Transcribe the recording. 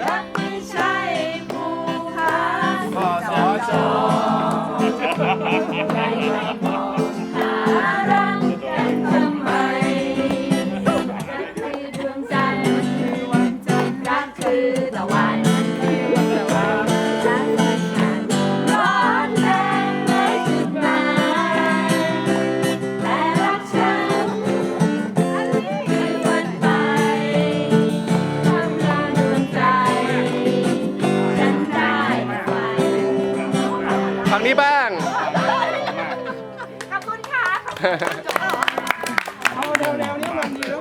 ติดสองรักไม่ใช่ภูผาคอสชใจไม่ม ฝั่งนี้บ้างขอบคุณค่ะ เอาเร็วๆนี่มันดีแล้ว